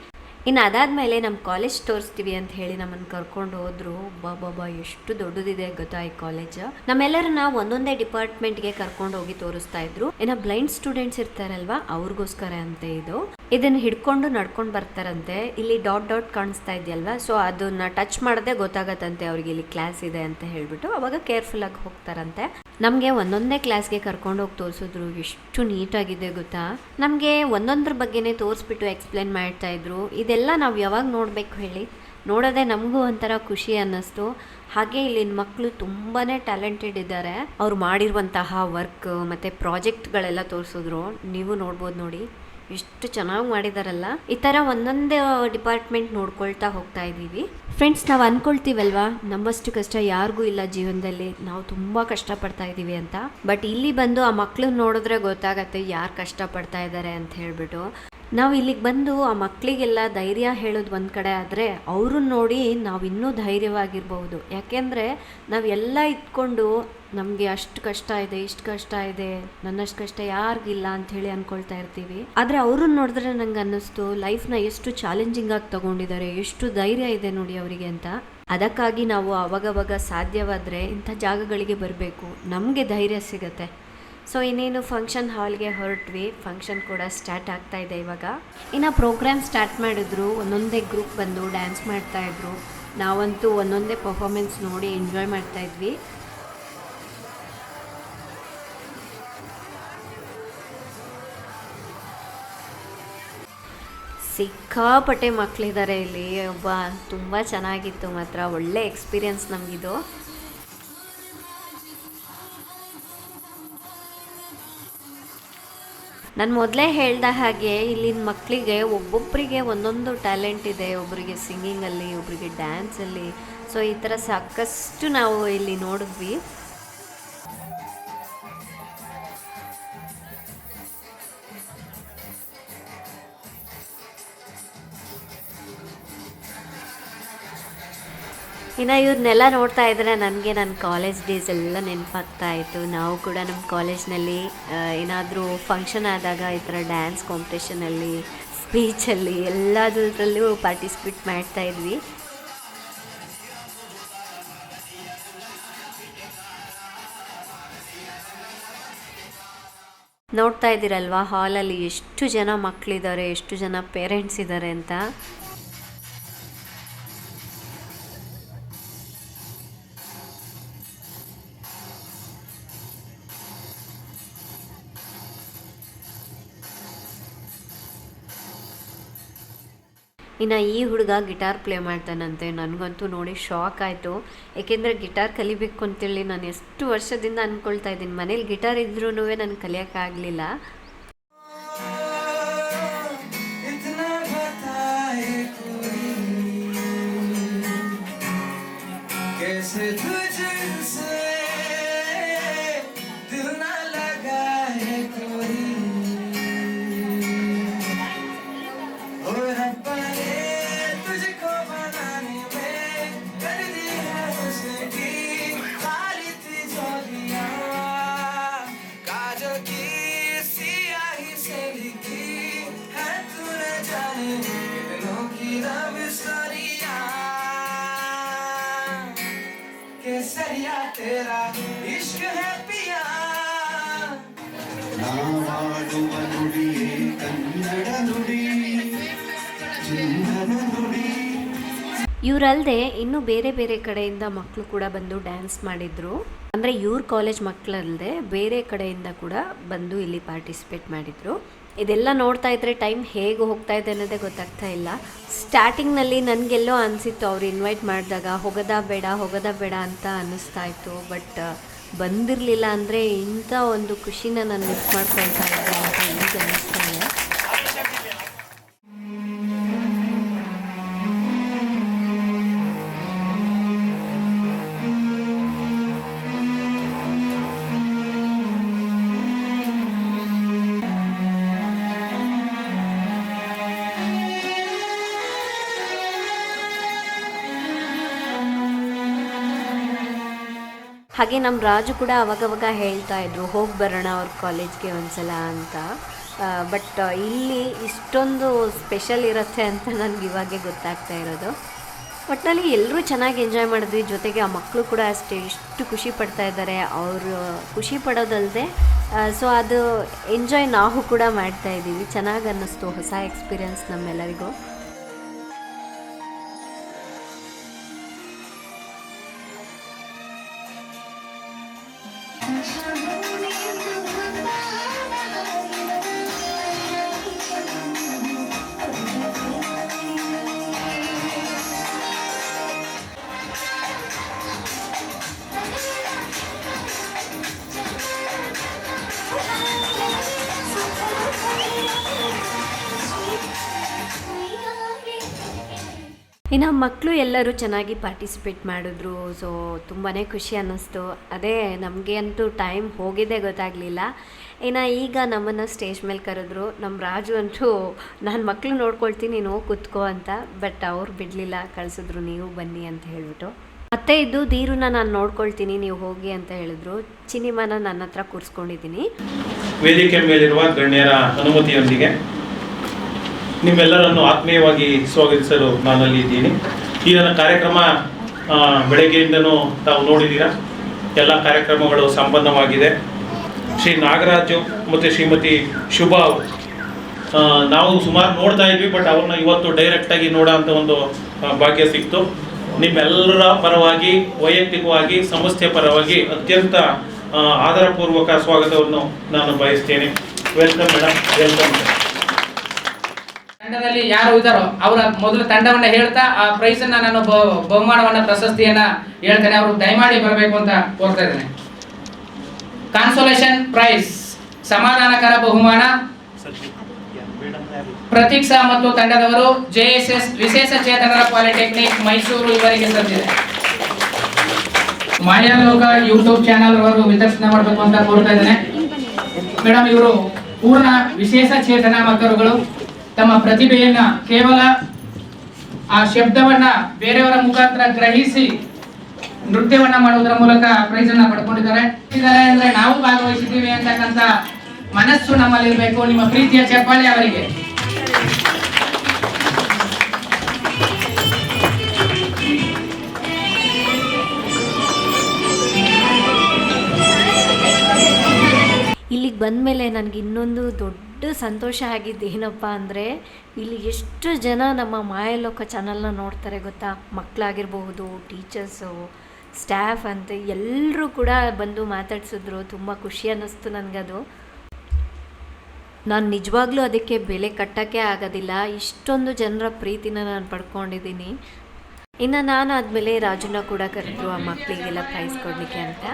ಇನ್ನು ಅದಾದಮೇಲೆ ನಮ್ಮ ಕಾಲೇಜ್ ತೋರಿಸ್ತೀವಿ ಅಂತ ಹೇಳಿ ನಮ್ಮನ್ನು ಕರ್ಕೊಂಡು ಹೋದ್ರು. ಬಾಬಾ ಎಷ್ಟು ದೊಡ್ಡದಿದೆ ಗೊತ್ತಾ ಈ ಕಾಲೇಜ್. ನಮ್ಮೆಲ್ಲರನ್ನ ಒಂದೊಂದೇ ಡಿಪಾರ್ಟ್ಮೆಂಟ್ಗೆ ಕರ್ಕೊಂಡು ಹೋಗಿ ತೋರಿಸ್ತಾ ಇದ್ರು. ಏನೋ ಬ್ಲೈಂಡ್ ಸ್ಟೂಡೆಂಟ್ಸ್ ಇರ್ತಾರಲ್ವಾ, ಅವ್ರಿಗೋಸ್ಕರ ಅಂತ ಇದು. ಇದನ್ನ ಹಿಡ್ಕೊಂಡು ನಡ್ಕೊಂಡು ಬರ್ತಾರಂತೆ. ಇಲ್ಲಿ ಡಾಟ್ ಡಾಟ್ ಕಾಣಿಸ್ತಾ ಇದೆಯಲ್ವಾ? ಸೊ ಅದನ್ನ ಟಚ್ ಮಾಡದೆ ಗೊತ್ತಾಗತ್ತಂತೆ ಅವ್ರಿಗೆ ಇಲ್ಲಿ ಕ್ಲಾಸ್ ಇದೆ ಅಂತ ಹೇಳ್ಬಿಟ್ಟು ಅವಾಗ ಕೇರ್ಫುಲ್ ಆಗಿ ಹೋಗ್ತಾರಂತೆ. ನಮಗೆ ಒಂದೊಂದೇ ಕ್ಲಾಸ್ಗೆ ಕರ್ಕೊಂಡು ಹೋಗಿ ತೋರಿಸಿದ್ರು ಎಷ್ಟು ನೀಟಾಗಿದೆ ಗೊತ್ತಾ? ನಮಗೆ ಒಂದೊಂದ್ರ ಬಗ್ಗೆನೇ ತೋರಿಸ್ಬಿಟ್ಟು ಎಕ್ಸ್ಪ್ಲೇನ್ ಮಾಡ್ತಾ ಇದ್ರು. ಇದೆಲ್ಲ ನಾವು ಯಾವಾಗ ನೋಡಬೇಕು ಹೇಳಿ? ನೋಡೋದೇ ನಮಗೂ ಒಂಥರ ಖುಷಿ ಅನ್ನಿಸ್ತು. ಹಾಗೆ ಇಲ್ಲಿನ ಮಕ್ಕಳು ತುಂಬಾ ಟ್ಯಾಲೆಂಟೆಡ್ ಇದ್ದಾರೆ ಅವ್ರು ಮಾಡಿರುವಂತಹ ವರ್ಕ್ ಮತ್ತು ಪ್ರಾಜೆಕ್ಟ್ಗಳೆಲ್ಲ ತೋರಿಸಿದ್ರು. ನೀವು ನೋಡ್ಬೋದು ನೋಡಿ. ಎಷ್ಟು ಚೆನ್ನಾಗಿ ಮಾಡಿದಾರಲ್ಲ. ಈ ಥರ ಒಂದೊಂದೇ ಡಿಪಾರ್ಟ್ಮೆಂಟ್ ನೋಡ್ಕೊಳ್ತಾ ಹೋಗ್ತಾ ಇದ್ದೀವಿ. ಫ್ರೆಂಡ್ಸ್ ನಾವು ಅನ್ಕೊಳ್ತೀವಲ್ವಾ? ನಮ್ಮಷ್ಟು ಕಷ್ಟ ಯಾರಿಗೂ ಇಲ್ಲ ಜೀವನದಲ್ಲಿ. ನಾವು ತುಂಬ ಕಷ್ಟಪಡ್ತಾ ಇದ್ದೀವಿ ಅಂತ. ಬಟ್ ಇಲ್ಲಿ ಬಂದು ಆ ಮಕ್ಳನ್ನ ನೋಡಿದ್ರೆ ಗೊತ್ತಾಗತ್ತೆ ಯಾರು ಕಷ್ಟಪಡ್ತಾ ಇದ್ದಾರೆ ಅಂತ ಹೇಳ್ಬಿಟ್ಟು. ನಾವು ಇಲ್ಲಿಗೆ ಬಂದು ಆ ಮಕ್ಕಳಿಗೆಲ್ಲ ಧೈರ್ಯ ಹೇಳೋದು ಒಂದು ಕಡೆ ಆದರೆ ಅವ್ರನ್ನ ನೋಡಿ ನಾವು ಇನ್ನೂ ಧೈರ್ಯವಾಗಿರ್ಬೋದು ಯಾಕೆಂದರೆ ನಾವು ಎಲ್ಲ ಇಟ್ಕೊಂಡು ನಮಗೆ ಅಷ್ಟು ಕಷ್ಟ ಇದೆ, ಇಷ್ಟು ಕಷ್ಟ ಇದೆ, ನನ್ನಷ್ಟು ಕಷ್ಟ ಯಾರಿಗಿಲ್ಲ ಅಂತ ಹೇಳಿ ಅನ್ಕೊಳ್ತಾ ಇರ್ತೀವಿ. ಆದರೆ ಅವ್ರನ್ನ ನೋಡಿದ್ರೆ ನಂಗೆ ಅನ್ನಿಸ್ತು ಲೈಫ್ನ ಎಷ್ಟು ಚಾಲೆಂಜಿಂಗ್ ಆಗಿ ತಗೊಂಡಿದ್ದಾರೆ ಎಷ್ಟು ಧೈರ್ಯ ಇದೆ ನೋಡಿ ಅವರಿಗೆ ಅಂತ. ಅದಕ್ಕಾಗಿ ನಾವು ಅವಾಗವಾಗ ಸಾಧ್ಯವಾದರೆ ಇಂಥ ಜಾಗಗಳಿಗೆ ಬರಬೇಕು. ನಮಗೆ ಧೈರ್ಯ ಸಿಗತ್ತೆ. ಸೊ ಇನ್ನೇನು ಫಂಕ್ಷನ್ ಹಾಲ್ಗೆ ಹೊರಟ್ವಿ. ಫಂಕ್ಷನ್ ಕೂಡ ಸ್ಟಾರ್ಟ್ ಆಗ್ತಾ ಇದೆ ಇವಾಗ. ಇನ್ನು ಪ್ರೋಗ್ರಾಮ್ ಸ್ಟಾರ್ಟ್ ಮಾಡಿದ್ರು. ಒಂದೊಂದೇ ಗ್ರೂಪ್ ಬಂದು ಡ್ಯಾನ್ಸ್ ಮಾಡ್ತಾ ಮಾಡ್ತಾಯಿದ್ರು ನಾವಂತೂ ಒಂದೊಂದೇ ಪರ್ಫಾರ್ಮೆನ್ಸ್ ನೋಡಿ ಎಂಜಾಯ್ ಮಾಡ್ತಾ ಮಾಡ್ತಾಯಿದ್ವಿ ಸಿಕ್ಕಾಪಟ್ಟೆ ಮಕ್ಕಳಿದ್ದಾರೆ ಇಲ್ಲಿ. ಒಬ್ಬ ತುಂಬ ಚೆನ್ನಾಗಿತ್ತು ಮಾತ್ರ. ಒಳ್ಳೆ ಎಕ್ಸ್ಪೀರಿಯನ್ಸ್ ನಮಗಿದು. ನಾನು ಮೊದಲೇ ಹೇಳ್ದ ಹಾಗೆ ಇಲ್ಲಿನ ಮಕ್ಕಳಿಗೆ ಒಬ್ಬೊಬ್ಬರಿಗೆ ಒಂದೊಂದು ಟ್ಯಾಲೆಂಟ್ ಇದೆ ಒಬ್ಬರಿಗೆ ಸಿಂಗಿಂಗಲ್ಲಿ ಒಬ್ಬರಿಗೆ ಡ್ಯಾನ್ಸಲ್ಲಿ ಸೊ ಈ ಥರ ಸಾಕಷ್ಟು ನಾವು ಇಲ್ಲಿ ನೋಡಿದ್ವಿ. ಇನ್ನು ಇವ್ರನ್ನೆಲ್ಲ ನೋಡ್ತಾ ಇದ್ದರೆ ನನಗೆ ನನ್ನ ಕಾಲೇಜ್ ಡೇಸ್ ಎಲ್ಲ ನೆನಪಾಗ್ತಾ ಇತ್ತು ನಾವು ಕೂಡ ನಮ್ಮ ಕಾಲೇಜ್ನಲ್ಲಿ ಏನಾದರೂ ಫಂಕ್ಷನ್ ಆದಾಗ ಈ ಥರ ಡ್ಯಾನ್ಸ್ ಕಾಂಪಿಟೇಷನಲ್ಲಿ ಸ್ಪೀಚಲ್ಲಿ ಎಲ್ಲದರಲ್ಲೂ ಪಾರ್ಟಿಸಿಪೇಟ್ ಮಾಡ್ತಾ ಇದ್ವಿ. ನೋಡ್ತಾ ಇದ್ದೀರಲ್ವಾ ಹಾಲಲ್ಲಿ ಎಷ್ಟು ಜನ ಮಕ್ಕಳಿದ್ದಾರೆ ಎಷ್ಟು ಜನ ಪೇರೆಂಟ್ಸ್ ಇದ್ದಾರೆ ಅಂತ. ಇನ್ನು ಈ ಹುಡುಗ ಗಿಟಾರ್ ಪ್ಲೇ ಮಾಡ್ತಾನಂತೆ. ನನಗಂತೂ ನೋಡಿ ಶಾಕ್ ಆಯಿತು. ಏಕೆಂದರೆ ಗಿಟಾರ್ ಕಲಿಬೇಕು ಅಂತೇಳಿ ನಾನು ಎಷ್ಟು ವರ್ಷದಿಂದ ಅಂದ್ಕೊಳ್ತಾ ಇದ್ದೀನಿ. ಮನೇಲಿ ಗಿಟಾರ್ ಇದ್ರೂ ನಾನು ಕಲಿಯೋಕ್ಕಾಗಲಿಲ್ಲ ಇವರಲ್ಲದೆ ಇನ್ನೂ ಬೇರೆ ಬೇರೆ ಕಡೆಯಿಂದ ಮಕ್ಕಳು ಕೂಡ ಬಂದು ಡ್ಯಾನ್ಸ್ ಮಾಡಿದ್ರು. ಅಂದರೆ ಇವ್ರ ಕಾಲೇಜ್ ಮಕ್ಕಳಲ್ಲದೆ ಬೇರೆ ಕಡೆಯಿಂದ ಕೂಡ ಬಂದು ಇಲ್ಲಿ ಪಾರ್ಟಿಸಿಪೇಟ್ ಮಾಡಿದ್ರು. ಇದೆಲ್ಲ ನೋಡ್ತಾ ಇದ್ರೆ ಟೈಮ್ ಹೇಗೆ ಹೋಗ್ತಾ ಇದೆ ಅನ್ನೋದೇ ಗೊತ್ತಾಗ್ತಾ ಇಲ್ಲ. ಸ್ಟಾರ್ಟಿಂಗ್ನಲ್ಲಿ ನನಗೆಲ್ಲೋ ಅನಿಸಿತ್ತು ಅವ್ರು ಇನ್ವೈಟ್ ಮಾಡಿದಾಗ ಹೋಗೋದಾ ಬೇಡ ಹೋಗೋದಾ ಬೇಡ ಅಂತ ಅನ್ನಿಸ್ತಾ ಇತ್ತು. ಬಟ್ ಬಂದಿರಲಿಲ್ಲ ಅಂದರೆ ಇಂಥ ಒಂದು ಖುಷಿನ ನಾನು ಮಿಸ್ ಮಾಡ್ಕೊಳ್ತಾ ಇದ್ದೆ ಅಂತ ಈಗ ಅನ್ನಿಸ್ತಾ ಹಾಗೆ ನಮ್ಮ ರಾಜು ಕೂಡ ಅವಾಗವಾಗ ಹೇಳ್ತಾ ಇದ್ರು, ಹೋಗಿ ಬರೋಣ ಅವ್ರ ಕಾಲೇಜ್ಗೆ ಒಂದ್ಸಲ ಅಂತ. ಬಟ್ ಇಲ್ಲಿ ಇಷ್ಟೊಂದು ಸ್ಪೆಷಲ್ ಇರುತ್ತೆ ಅಂತ ನನಗೆ ಇವಾಗೆ ಗೊತ್ತಾಗ್ತಾ ಇರೋದು. ಒಟ್ಟಿನಲ್ಲಿ ಎಲ್ಲರೂ ಚೆನ್ನಾಗಿ ಎಂಜಾಯ್ ಮಾಡಿದ್ವಿ. ಜೊತೆಗೆ ಆ ಮಕ್ಕಳು ಕೂಡ ಅಷ್ಟೇ ಎಷ್ಟು ಖುಷಿ ಪಡ್ತಾ ಇದ್ದಾರೆ. ಅವರು ಖುಷಿ ಪಡೋದಲ್ಲದೆ ಸೊ ಅದು ಎಂಜಾಯ್ ನಾವು ಕೂಡ ಮಾಡ್ತಾ ಇದ್ದೀವಿ. ಚೆನ್ನಾಗಿ ಅನ್ನಿಸ್ತು, ಹೊಸ ಎಕ್ಸ್ಪೀರಿಯನ್ಸ್ ನಮ್ಮೆಲ್ಲರಿಗೂ. ಇನ್ನು ಮಕ್ಕಳು ಎಲ್ಲರೂ ಚೆನ್ನಾಗಿ ಪಾರ್ಟಿಸಿಪೇಟ್ ಮಾಡಿದ್ರು ಸೊ ತುಂಬಾ ಖುಷಿ ಅನ್ನಿಸ್ತು. ಅದೇ ನಮಗೆ ಅಂತೂ ಟೈಮ್ ಹೋಗಿದ್ದೇ ಗೊತ್ತಾಗಲಿಲ್ಲ. ಇನ್ನು ಈಗ ನಮ್ಮನ್ನು ಸ್ಟೇಜ್ ಮೇಲೆ ಕರೆದ್ರು. ನಮ್ಮ ರಾಜು ಅಂತೂ, ನಾನು ಮಕ್ಕಳು ನೋಡ್ಕೊಳ್ತೀನಿ, ನೀನು ಹೋಗಿ ಕೂತ್ಕೋ ಅಂತ. ಬಟ್ ಅವ್ರು ಬಿಡಲಿಲ್ಲ, ಕಳಿಸಿದ್ರು, ನೀವು ಬನ್ನಿ ಅಂತ ಹೇಳಿಬಿಟ್ಟು. ಮತ್ತೆ ಇದು ದೀರುನ ನಾನು ನೋಡ್ಕೊಳ್ತೀನಿ, ನೀವು ಹೋಗಿ ಅಂತ ಹೇಳಿದ್ರು. ಚಿನಿಮನ ನನ್ನ ಹತ್ರ ಕೂರಿಸ್ಕೊಂಡಿದ್ದೀನಿ. ವೇದಿಕೆ ಮೇಲಿರುವ ಗಣ್ಯರ ಅನುಮತಿಯೊಂದಿಗೆ ನಿಮ್ಮೆಲ್ಲರನ್ನು ಆತ್ಮೀಯವಾಗಿ ಸ್ವಾಗತಿಸಲು ನಾನಲ್ಲಿ ಇದ್ದೀನಿ. ಈ ನನ್ನ ಕಾರ್ಯಕ್ರಮ ಬೆಳಗ್ಗೆಯಿಂದನೂ ತಾವು ನೋಡಿದ್ದೀರಾ. ಎಲ್ಲ ಕಾರ್ಯಕ್ರಮಗಳು ಸಂಪನ್ನವಾಗಿದೆ. ಶ್ರೀ ನಾಗರಾಜು ಮತ್ತು ಶ್ರೀಮತಿ ಶುಭಾ ನಾವು ಸುಮಾರು ನೋಡ್ತಾ ಇದ್ವಿ, ಬಟ್ ಅವ್ರನ್ನ ಇವತ್ತು ಡೈರೆಕ್ಟಾಗಿ ನೋಡೋ ಒಂದು ಭಾಗ್ಯ ಸಿಕ್ತು. ನಿಮ್ಮೆಲ್ಲರ ಪರವಾಗಿ, ವೈಯಕ್ತಿಕವಾಗಿ ಸಂಸ್ಥೆ ಪರವಾಗಿ ಅತ್ಯಂತ ಆಧಾರಪೂರ್ವಕ ಸ್ವಾಗತವನ್ನು ನಾನು ಬಯಸ್ತೇನೆ. ವೆಲ್ಕಮ್ ಮೇಡಮ್ ವೆಲ್ಕಮ್ ತಂಡದಲ್ಲಿ ಯಾರು ಇದ್ದಾರೋ ಅವರ ಮೊದಲು ತಂಡವನ್ನ ಹೇಳ್ತಾ ಆ ಪ್ರೈಸ್ ಅನ್ನ ನಾನು ಬಹುಮಾನವನ್ನ, ಪ್ರಶಸ್ತಿಯನ್ನ ಹೇಳ್ತೇನೆ. ಅವರು ದಯಮಾಡಿ ಬರಬೇಕು ಅಂತ ಕೋರ್ತಾ ಇದ್ದೇನೆ. ಕಾನ್ಸೋಲೇಷನ್ ಪ್ರೈಸ್ ಸಮಾಧಾನಕರ ಬಹುಮಾನ. ಪ್ರತೀಕ್ಷಾ ಮತ್ತು ತಂಡದವರು ಜೆಎಸ್ಎಸ್ ವಿಶೇಷ ಚೇತನರ ಪಾಲಿಟೆಕ್ನಿಕ್ ಮೈಸೂರು ಇವರಿಗೆ ಸಂದಿದೆ ಮಾಯಾಲೋಕ ಯೂಟ್ಯೂಬ್ ಚಾನಲ್ ಅವರು ವಿತರಿಸಣೆ ಮಾಡಬೇಕು ಅಂತ ಕೋರ್ತಾ ಇದ್ದೇನೆ. ಮೇಡಮ್, ಇವರು ಪೂರ್ಣ ವಿಶೇಷ ಚೇತನ ಮಕ್ಕಳುಗಳು ತಮ್ಮ ಪ್ರತಿಭೆಯನ್ನ ಕೇವಲ ಆ ಶಬ್ದವನ್ನ ಬೇರೆಯವರ ಮುಖಾಂತರ ಗ್ರಹಿಸಿ ನೃತ್ಯವನ್ನ ಮಾಡುವುದರ ಮೂಲಕ ಪ್ರೈಸ್ ಅನ್ನ ಪಡ್ಕೊಂಡಿದ್ದಾರೆ ಅಂದ್ರೆ ನಾವು ಭಾಗವಹಿಸಿದ್ದೀವಿ ಅಂತಕ್ಕಂತ ಮನಸ್ಸು ನಮ್ಮಲ್ಲಿರ್ಬೇಕು, ನಿಮ್ಮ ಪ್ರೀತಿಯ ಚಪ್ಪಾಳೆ ಅವರಿಗೆ. ಇಲ್ಲಿಗೆ ಬಂದ ಮೇಲೆ ನನಗೆ ಇನ್ನೊಂದು ದೊಡ್ಡ ಸಂತೋಷ ಆಗಿದ್ದು ಏನಪ್ಪ ಅಂದರೆ ಇಲ್ಲಿ ಎಷ್ಟು ಜನ ನಮ್ಮ ಮಾಯಲೋಕ ಚಾನಲ್ನ ನೋಡ್ತಾರೆ ಗೊತ್ತಾ? ಮಕ್ಕಳಾಗಿರ್ಬಹುದು ಟೀಚರ್ಸು ಸ್ಟಾಫ್ ಅಂತ ಎಲ್ಲರೂ ಕೂಡ ಬಂದು ಮಾತಾಡ್ಸಿದ್ರು. ತುಂಬ ಖುಷಿ ಅನ್ನಿಸ್ತು ನನಗದು ನಾನು ನಿಜವಾಗ್ಲೂ ಅದಕ್ಕೆ ಬೆಲೆ ಕಟ್ಟೋಕ್ಕೆ ಆಗೋದಿಲ್ಲ. ಇಷ್ಟೊಂದು ಜನರ ಪ್ರೀತಿನ ನಾನು ಪಡ್ಕೊಂಡಿದ್ದೀನಿ. ಇನ್ನು ನಾನು ಆದಮೇಲೆ ರಾಜುನ ಕೂಡ ಕರೆದ್ರು ಆ ಮಕ್ಕಳಿಗೆಲ್ಲ ಪ್ರೈಸ್ ಕೊಡಲಿಕ್ಕೆ ಅಂತ.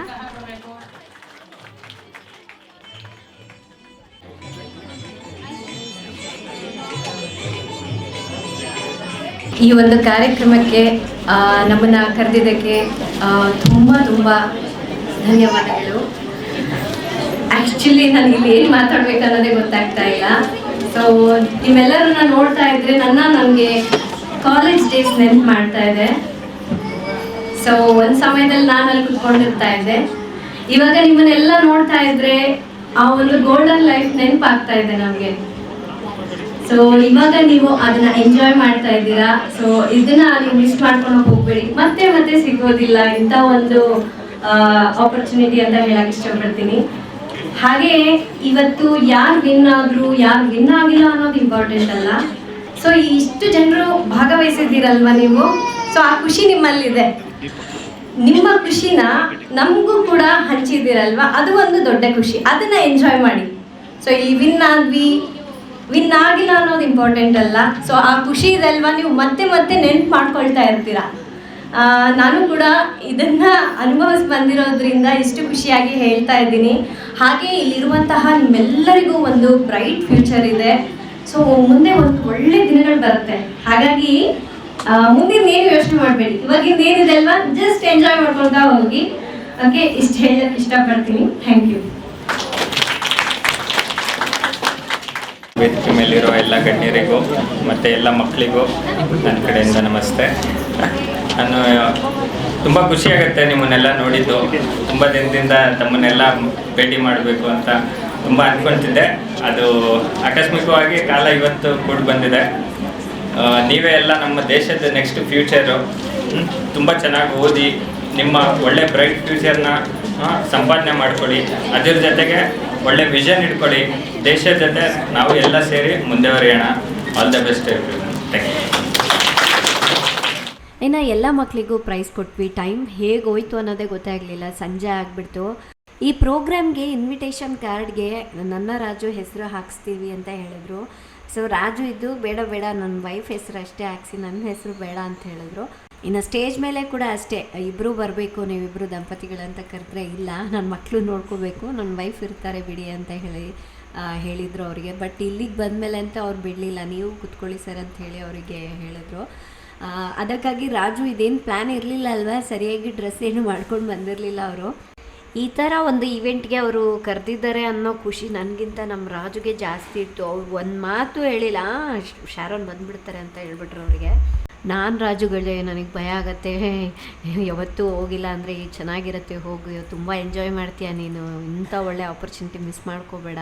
ಈ ಒಂದು ಕಾರ್ಯಕ್ರಮಕ್ಕೆ ನಮ್ಮನ್ನ ಕರೆದಿದ್ದಕ್ಕೆ ತುಂಬ ತುಂಬ ಧನ್ಯವಾದಗಳು. ಆ್ಯಕ್ಚುಲಿ ನಾನು ಇಲ್ಲಿ ಏನು ಮಾತಾಡ್ಬೇಕನ್ನೋದೇ ಗೊತ್ತಾಗ್ತಾ ಇಲ್ಲ. ಸೊ ನೀವೆಲ್ಲರನ್ನ ನೋಡ್ತಾ ಇದ್ರೆ ನನ್ನ ನನಗೆ ಕಾಲೇಜ್ ಡೇಸ್ ನೆನ್ಪು ಮಾಡ್ತಾ ಇದೆ. ಸೊ ಒಂದು ಸಮಯದಲ್ಲಿ ನಾನು ಅಲ್ಲಿ ಕುತ್ಕೊಂಡಿರ್ತಾ ಇದ್ದೆ. ಇವಾಗ ನಿಮ್ಮನ್ನೆಲ್ಲ ನೋಡ್ತಾ ಇದ್ರೆ, ಆ ಒಂದು ಗೋಲ್ಡನ್ ಲೈಫ್ ನೆನಪಾಗ್ತಾ ಇದೆ ನಮಗೆ. ಸೊ ಇವಾಗ ನೀವು ಅದನ್ನ ಎಂಜಾಯ್ ಮಾಡ್ತಾ ಇದ್ದೀರಾ? ಸೊ ಇದನ್ನ ನೀವು ಮಿಸ್ ಮಾಡ್ಕೊಂಡು ಹೋಗ್ಬೇಡಿ. ಮತ್ತೆ ಮತ್ತೆ ಸಿಗೋದಿಲ್ಲ ಇಂಥ ಒಂದು ಆಪರ್ಚುನಿಟಿ ಅಂತ ಹೇಳಕ್ ಇಷ್ಟಪಡ್ತೀನಿ. ಹಾಗೆ ಇವತ್ತು ಯಾರು ವಿನ್ ಆದ್ರು, ಯಾರು ವಿನ್ ಆಗಿಲ್ಲ ಅನ್ನೋದು ಇಂಪಾರ್ಟೆಂಟ್ ಅಲ್ಲ. ಸೊ ಇಷ್ಟು ಜನರು ಭಾಗವಹಿಸಿದ್ದೀರಲ್ವಾ ನೀವು? ಸೊ ಆ ಖುಷಿ ನಿಮ್ಮಲ್ಲಿದೆ. ನಿಮ್ಮ ಖುಷಿನ ನಮಗೂ ಕೂಡ ಹಂಚಿದ್ದೀರಲ್ವಾ? ಅದು ಒಂದು ದೊಡ್ಡ ಖುಷಿ. ಅದನ್ನ ಎಂಜಾಯ್ ಮಾಡಿ. ಸೊ ಇಲ್ಲಿ ವಿನ್ ಆದ್ವಿ ವಿನ್ ಆಗಿಲ್ಲ ಅನ್ನೋದು ಇಂಪಾರ್ಟೆಂಟ್ ಅಲ್ಲ. ಸೊ ಆ ಖುಷಿ ಇದೆಲ್ವಾ? ನೀವು ಮತ್ತೆ ಮತ್ತೆ ನೆನ್ಪು ಮಾಡ್ಕೊಳ್ತಾ ಇರ್ತೀರಾ. ನಾನು ಕೂಡ ಇದನ್ನ ಅನುಭವಿಸಿ ಬಂದಿರೋದ್ರಿಂದ ಇಷ್ಟು ಖುಷಿಯಾಗಿ ಹೇಳ್ತಾ ಇದ್ದೀನಿ. ಹಾಗೆ ಇಲ್ಲಿರುವಂತಹ ನಿಮ್ಮೆಲ್ಲರಿಗೂ ಒಂದು ಬ್ರೈಟ್ ಫ್ಯೂಚರ್ ಇದೆ. ಸೊ ಮುಂದೆ ಒಂದು ಒಳ್ಳೆ ದಿನಗಳು ಬರುತ್ತೆ. ಹಾಗಾಗಿ ಮುಂದಿನ ಏನು ಯೋಚನೆ ಮಾಡಬೇಡಿ. ಇವಾಗ ಏನಿದೆ ಅಲ್ವಾ? ಜಸ್ಟ್ ಎಂಜಾಯ್ ಮಾಡ್ಕೊಳ್ತಾ ಹೋಗಿ. ಓಕೆ ಇಷ್ಟು ಹೇಳಕ್ಕೆ ಇಷ್ಟಪಡ್ತೀನಿ. ಥ್ಯಾಂಕ್ ಯು ವೇದಿಕೆ ಮೇಲಿರೋ ಎಲ್ಲ ಗಣ್ಯರಿಗೂ ಮತ್ತು ಎಲ್ಲ ಮಕ್ಕಳಿಗೂ ನನ್ನ ಕಡೆಯಿಂದ ನಮಸ್ತೆ. ನಾನು ತುಂಬ ಖುಷಿಯಾಗುತ್ತೆ ನಿಮ್ಮನ್ನೆಲ್ಲ ನೋಡಿದ್ದು. ತುಂಬ ದಿನದಿಂದ ತಮ್ಮನ್ನೆಲ್ಲ ಭೇಟಿ ಮಾಡಬೇಕು ಅಂತ ತುಂಬ ಅಂದ್ಕೊಳ್ತಿದ್ದೆ ಅದು ಆಕಸ್ಮಿಕವಾಗಿ ಕಾಲ ಇವತ್ತು ಕೂಡಿ ಬಂದಿದೆ. ನೀವೇ ಎಲ್ಲ ನಮ್ಮ ದೇಶದ ನೆಕ್ಸ್ಟ್ ಫ್ಯೂಚರು ತುಂಬ ಚೆನ್ನಾಗಿ ಓದಿ, ನಿಮ್ಮ ಒಳ್ಳೆ ಬ್ರೈಟ್ ಫ್ಯೂಚರ್ನ ಸಂಪಾದನೆ ಮಾಡ್ಕೊಳ್ಳಿ. ಅದ್ರ ಜೊತೆಗೆ ಒಳ್ಳೆ ವಿಷನ್ ಇಟ್ಕೊಳ್ಳಿ ದೇಶದ ನಾವು ಎಲ್ಲ ಸೇರಿ ಮುಂದೆವರಿಯೋಣ all the best thank you ಇನ್ನು ಎಲ್ಲ ಮಕ್ಕಳಿಗೂ ಪ್ರೈಸ್ ಕೊಟ್ವಿ. ಟೈಮ್ ಹೇಗೆ ಹೋಯ್ತು ಅನ್ನೋದೇ ಗೊತ್ತಾಗಲಿಲ್ಲ ಸಂಜೆ ಆಗಿಬಿಡ್ತು. ಈ ಪ್ರೋಗ್ರಾಮ್ಗೆ ಇನ್ವಿಟೇಷನ್ ಕಾರ್ಡ್ಗೆ ನನ್ನ ರಾಜು ಹೆಸರು ಹಾಕಿಸ್ತೀವಿ ಅಂತ ಹೇಳಿದ್ರು. ಸೊ ರಾಜು ಇದ್ದು ಬೇಡ ಬೇಡ. ನನ್ನ ವೈಫ್ ಹೆಸರು ಅಷ್ಟೇ ಹಾಕ್ಸಿ ನನ್ನ ಹೆಸರು ಬೇಡ ಅಂತ ಹೇಳಿದ್ರು. ಇನ್ನು ಸ್ಟೇಜ್ ಮೇಲೆ ಕೂಡ ಅಷ್ಟೇ ಇಬ್ಬರು ಬರಬೇಕು ನೀವಿಬ್ಬರು ದಂಪತಿಗಳಂತ ಕರೆದ್ರೆ ಇಲ್ಲ ನನ್ನ ಮಕ್ಕಳು ನೋಡ್ಕೋಬೇಕು ನನ್ನ ವೈಫ್ ಇರ್ತಾರೆ ಬಿಡಿ ಅಂತ ಹೇಳಿ ಹೇಳಿದರು ಅವರಿಗೆ. ಬಟ್ ಇಲ್ಲಿಗೆ ಬಂದಮೇಲೆ ಅಂತ ಅವ್ರು ಬಿಡಲಿಲ್ಲ. ನೀವು ಕುತ್ಕೊಳ್ಳಿ ಸರ್ ಅಂತ ಹೇಳಿ ಅವರಿಗೆ ಹೇಳಿದ್ರು. ಅದಕ್ಕಾಗಿ ರಾಜು ಇದೇನು ಪ್ಲ್ಯಾನ್ ಇರಲಿಲ್ಲ ಅಲ್ವಾ? ಸರಿಯಾಗಿ ಡ್ರೆಸ್ ಏನು ಮಾಡ್ಕೊಂಡು ಬಂದಿರಲಿಲ್ಲ ಅವರು. ಈ ಥರ ಒಂದು ಇವೆಂಟ್ಗೆ ಅವರು ಕರೆದಿದ್ದಾರೆ ಅನ್ನೋ ಖುಷಿ ನನಗಿಂತ ನಮ್ಮ ರಾಜುಗೆ ಜಾಸ್ತಿ ಇತ್ತು. ಅವ್ರು ಒಂದು ಮಾತು ಹೇಳಿಲ್ಲ ಶಾರೋನ್ ಬಂದ್ಬಿಡ್ತಾರೆ ಅಂತ ಹೇಳ್ಬಿಟ್ರು ಅವರಿಗೆ. ನಾನು ರಾಜುಗಳೇ ನನಗೆ ಭಯ ಆಗತ್ತೆ. ಯಾವತ್ತೂ ಹೋಗಿಲ್ಲ ಅಂದರೆ ಚೆನ್ನಾಗಿರುತ್ತೆ, ಹೋಗು, ತುಂಬ ಎಂಜಾಯ್ ಮಾಡ್ತೀಯ ನೀನು. ಇಂಥ ಒಳ್ಳೆ ಆಪರ್ಚುನಿಟಿ ಮಿಸ್ ಮಾಡ್ಕೋಬೇಡ.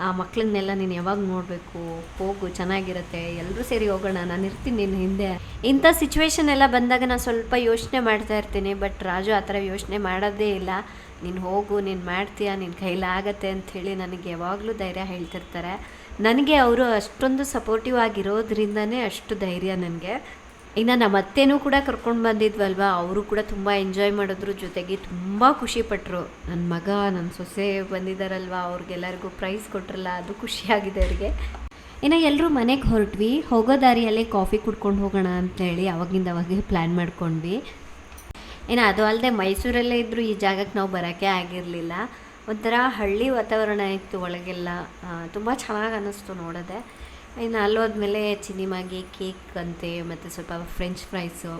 ಆ ಮಕ್ಕಳನ್ನೆಲ್ಲ ನೀನು ಯಾವಾಗ ನೋಡಬೇಕು? ಹೋಗು, ಚೆನ್ನಾಗಿರುತ್ತೆ. ಎಲ್ಲರೂ ಸೇರಿ ಹೋಗೋಣ, ನಾನು ಇರ್ತೀನಿ ನಿನ್ನ ಹಿಂದೆ. ಇಂಥ ಸಿಚುವೇಶನ್ ಎಲ್ಲ ಬಂದಾಗ ನಾನು ಸ್ವಲ್ಪ ಯೋಚನೆ ಮಾಡ್ತಾ ಇರ್ತೀನಿ ಬಟ್ ರಾಜು ಆ ಥರ ಯೋಚನೆ ಮಾಡೋದೇ ಇಲ್ಲ. ನೀನು ಹೋಗು, ನೀನು ಮಾಡ್ತೀಯ ನಿನ್ನ ಕೈಲಾಗತ್ತೆ ಅಂಥೇಳಿ ನನಗೆ ಯಾವಾಗಲೂ ಧೈರ್ಯ ಹೇಳ್ತಿರ್ತಾರೆ. ನನಗೆ ಅವರು ಅಷ್ಟೊಂದು ಸಪೋರ್ಟಿವ್ ಆಗಿರೋದ್ರಿಂದನೇ ಅಷ್ಟು ಧೈರ್ಯ ನನಗೆ. ಇನ್ನು ನಮ್ಮ ಅತ್ತೆನೂ ಕೂಡ ಕರ್ಕೊಂಡು ಬಂದಿದ್ವಲ್ವ, ಅವರು ಕೂಡ ತುಂಬ ಎಂಜಾಯ್ ಮಾಡೋದ್ರ, ಜೊತೆಗೆ ತುಂಬ ಖುಷಿಪಟ್ಟರು ನನ್ನ ಮಗ ನನ್ನ ಸೊಸೆ ಬಂದಿದ್ದಾರಲ್ವ ಅವ್ರಿಗೆಲ್ಲರಿಗೂ ಪ್ರೈಸ್ ಕೊಟ್ರಲ್ಲ, ಅದು ಖುಷಿಯಾಗಿದೆ ಅವರಿಗೆ. ಇನ್ನು ಎಲ್ಲರೂ ಮನೆಗೆ ಹೊರಟ್ವಿ, ಹೋಗೋ ದಾರಿಯಲ್ಲೇ ಕಾಫಿ ಕುಡ್ಕೊಂಡು ಹೋಗೋಣ ಅಂತೇಳಿ ಅವಾಗಿಂದ ಅವಾಗೆ ಪ್ಲ್ಯಾನ್ ಮಾಡ್ಕೊಂಡ್ವಿ. ಇನ್ನು ಅದು ಅಲ್ಲದೆ ಮೈಸೂರಲ್ಲೇ ಇದ್ದರೂ ಈ ಜಾಗಕ್ಕೆ ನಾವು ಬರೋಕ್ಕೆ ಆಗಿರಲಿಲ್ಲ. ಒಂಥರ ಹಳ್ಳಿ ವಾತಾವರಣ ಇತ್ತು ಒಳಗೆಲ್ಲ. ತುಂಬ ಚೆನ್ನಾಗಿ ಅನ್ನಿಸ್ತು ನೋಡೋದೆ. ಇನ್ನು ಅಲ್ಲೋದ್ಮೇಲೆ ಚಿನಿಮಾಗಿ ಕೇಕ್ ಅಂತೆ, ಮತ್ತು ಸ್ವಲ್ಪ ಫ್ರೆಂಚ್ ಫ್ರೈಸು.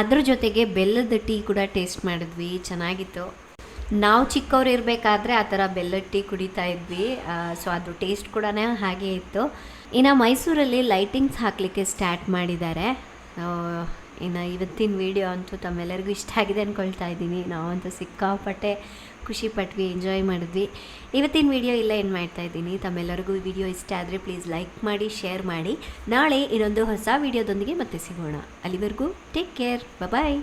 ಅದ್ರ ಜೊತೆಗೆ ಬೆಲ್ಲದ ಟೀ ಕೂಡ ಟೇಸ್ಟ್ ಮಾಡಿದ್ವಿ, ಚೆನ್ನಾಗಿತ್ತು. ನಾವು ಚಿಕ್ಕವ್ರು ಇರಬೇಕಾದ್ರೆ ಆ ಥರ ಬೆಲ್ಲದ ಟೀ ಕುಡಿತಾ ಇದ್ವಿ. ಸೊ ಅದು ಟೇಸ್ಟ್ ಕೂಡ ಹಾಗೆ ಇತ್ತು. ಇನ್ನು ಮೈಸೂರಲ್ಲಿ ಲೈಟಿಂಗ್ಸ್ ಹಾಕಲಿಕ್ಕೆ ಸ್ಟಾರ್ಟ್ ಮಾಡಿದ್ದಾರೆ. ಇನ್ನು ಇವತ್ತಿನ ವಿಡಿಯೋ ಅಂತೂ ತಮ್ಮೆಲ್ಲರಿಗೂ ಇಷ್ಟ ಆಗಿದೆ ಅಂದ್ಕೊಳ್ತಾ ಇದ್ದೀನಿ. ನಾವಂತೂ ಸಿಕ್ಕಾಪಟ್ಟೆ ಖುಷಿ ಪಟ್ವಿ ಎಂಜಾಯ್ ಮಾಡಿದ್ವಿ. ಇವತ್ತಿನ ವಿಡಿಯೋ ಇಲ್ಲ ಏನು ಮಾಡ್ತಾ ಇದ್ದೀನಿ. ತಮ್ಮೆಲ್ಲರಿಗೂ ವಿಡಿಯೋ ಇಷ್ಟ ಆದರೆ ಪ್ಲೀಸ್ ಲೈಕ್ ಮಾಡಿ ಶೇರ್ ಮಾಡಿ. ನಾಳೆ ಇನ್ನೊಂದು ಹೊಸ ವಿಡಿಯೋದೊಂದಿಗೆ ಮತ್ತೆ ಸಿಗೋಣ. ಅಲ್ಲಿವರೆಗೂ ಟೇಕ್ ಕೇರ್ ಬಾಯ್